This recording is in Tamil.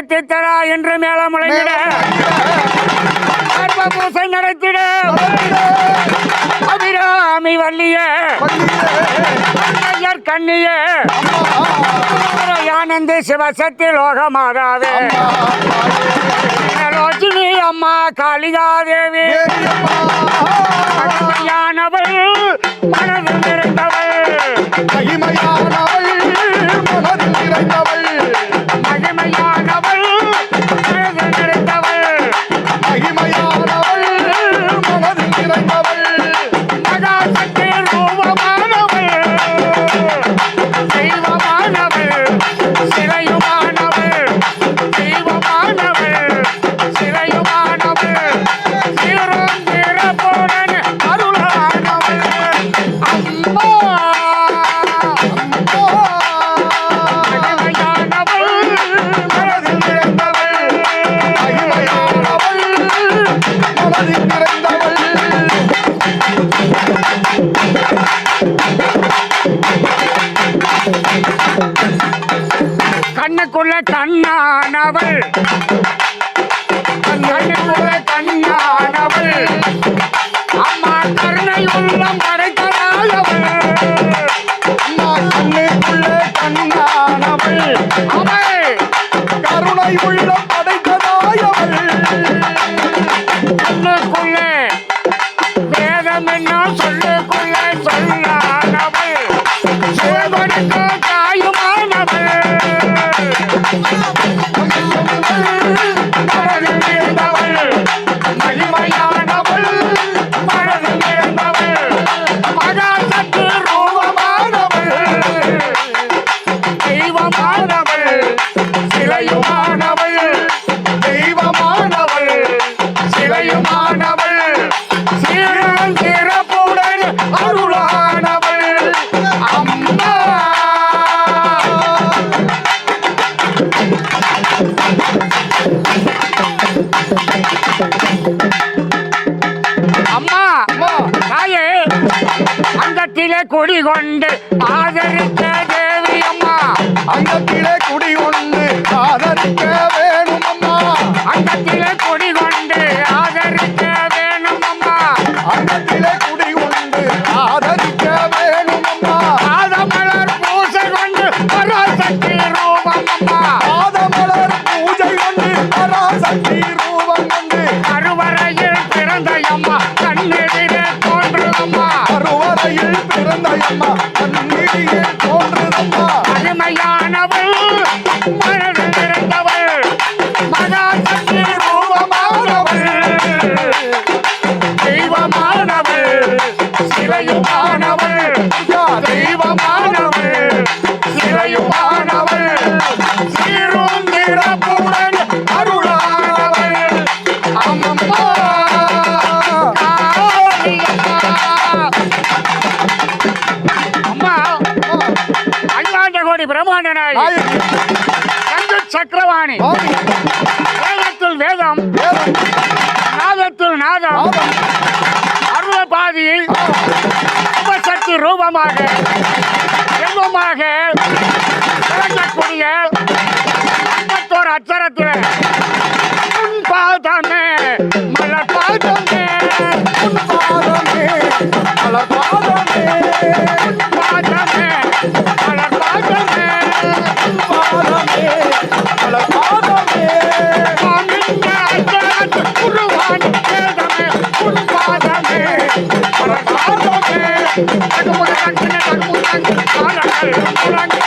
நடத்தித்தரா என்று மேல முழங்கிட பூசை நடத்திட. அபிராமி வள்ளிய. ஐயர் கண்ணிய. சிவசக்தி லோகமாதாவே. ரோஜினி அம்மா காளிகாதேவி. மனதில் தன்னானவள். தன்னானவள். அங்கத்திலே குடி கொண்டு ஆதரித்த தேவி அம்மா அங்கத்திலே குடி கொண்டு கோடி பிரம்மாண்டனாய். சக்கரவாணி. வேதத்தில் வேதம். நாதத்தில் நாதம். அருள பாதியில் உபசக்தி ரூபமாக. செல்வமாக விளங்கக்கூடிய ஐம்பத்தோரு அச்சரத்தில். பாதமே மலர் பாதமே மலர் பாதமே